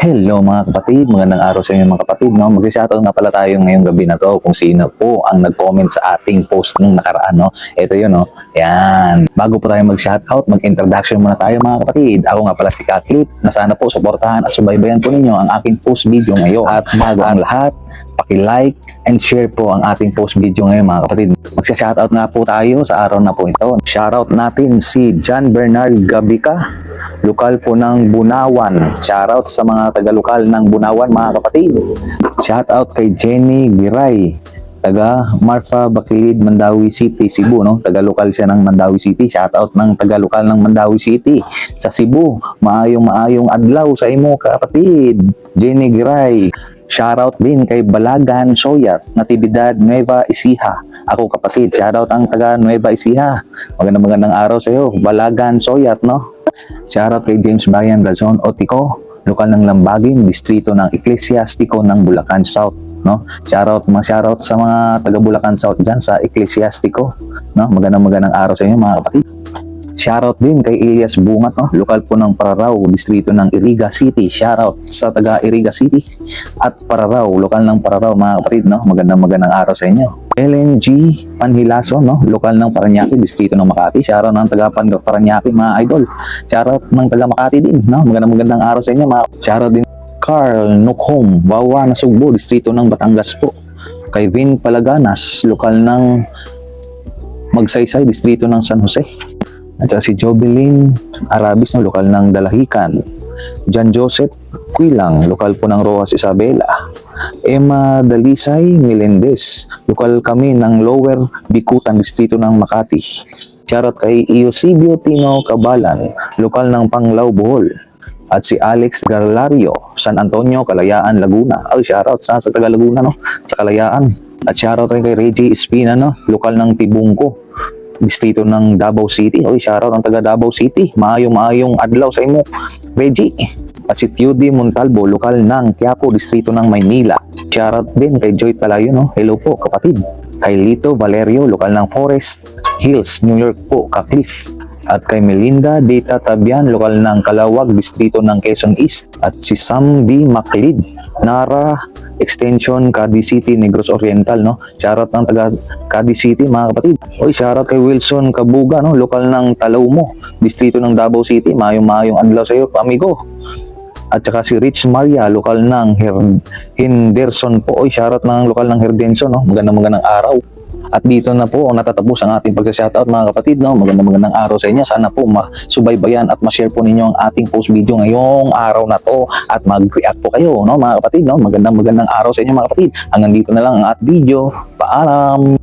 Hello mga kapatid, magandang araw sa inyo mga kapatid. No? Mag-shoutout nga pala tayo ngayong gabi na to kung sino po ang nag-comment sa ating post nung nakaraan. No? Ito yun, no? Yan. Bago po tayo mag-shoutout, mag-introduction muna tayo mga kapatid. Ako nga pala si Katlip, na sana po suportahan at subaybayan po ninyo ang aking post video ngayon. At bago ang lahat, paki-like and share po ang ating post video ngayon mga kapatid. Magsha-shoutout nga po tayo sa araw na po ito. Shoutout natin si John Bernard Gabica, lokal po ng Bunawan. Shoutout sa mga taga-lokal ng Bunawan mga kapatid. Shoutout kay Jenny Giray, taga Marfa Baclid, Mandawi City, Cebu, no? Taga-lokal siya ng Mandawi City. Shoutout ng taga-lokal ng Mandawi City sa Cebu. Maayong maayong adlaw sa imo kapatid. Jenny Giray. Shoutout din kay Balagan Soyat, Natividad Nueva Ecija. Ako kapatid, shoutout ang taga Nueva Ecija. Magandang magandang araw sa iyo, Balagan Soyat, no? Shoutout kay James Brian Gazon Otico, lokal ng Lambagin, distrito ng Ecclesiastico ng Bulacan South. No? Shoutout, mga shoutout sa mga taga Bulacan South dyan sa Ecclesiastico. No? Magandang magandang araw sa inyo mga kapatid. Shoutout din kay Elias Bungat, no? lokal po ng Pararaw, distrito ng Iriga City. Shoutout sa taga Iriga City at Pararaw, lokal ng Pararaw mga kapatid. No? Magandang magandang araw sa inyo. LNG Panhilaso, no? lokal ng Paranaque, distrito ng Makati. Shoutout ng taga Paranaque, mga idol. Shoutout ng taga Makati din. No? Magandang magandang araw sa inyo. Mga... Shoutout din Carl Nukhom, Wawa na Sugbo, distrito ng Batangas po. Kay Vin Palaganas, lokal ng Magsaysay, distrito ng San Jose. At si Jobelin Arabis, no, lokal ng Dalahican. John Joseph Quilang, lokal po ng Rojas Isabela. Emma Dalisay Melendez, lokal kami ng Lower Bikutan, distrito ng Makati. Charot kay Eusebio Tino Cabalan, lokal ng Panglao, Bohol. At si Alex Garlario, San Antonio, Kalayaan, Laguna. Ay, shoutout sa, sa taga Laguna, no? Sa Kalayaan. At shoutout rin kay Reggie Espina, no? Lokal ng Tibungko distrito ng Davao City. Oy, shoutout ng taga Davao City. Maayong-maayong adlaw sa imo, Reggie. At si Tudy Montalvo, lokal ng Quiapo, distrito ng Maynila. Shoutout din kay Joy Talayo, no? Hello po, kapatid. Kay Lito Valerio, lokal ng Forest Hills, New York po, Cliff. At kay Melinda De Tatabian, lokal ng Kalawag, distrito ng Quezon East. At si Sam D. Maclid, Nara Extension, Cadiz City, Negros Oriental, no? Shoutout ng taga Cadiz City, mga kapatid. Oy, shoutout kay Wilson Kabuga, no? Lokal ng Talaumo, distrito ng Davao City. Mayong-mayong adlaw sa iyo, amigo. At saka si Rich Maria, lokal ng Her- Henderson po. Oy, shoutout ng lokal ng Herdenson, no? Magandang magandang araw. At dito na po natatapos ang ating pagsa-shoutout mga kapatid. No? Magandang magandang araw sa inyo. Sana po masubaybayan at ma-share po ninyo ang ating post video ngayong araw na to at mag-react po kayo no? mga kapatid. No? Magandang magandang araw sa inyo mga kapatid. Hanggang dito na lang ang ating video. Paalam!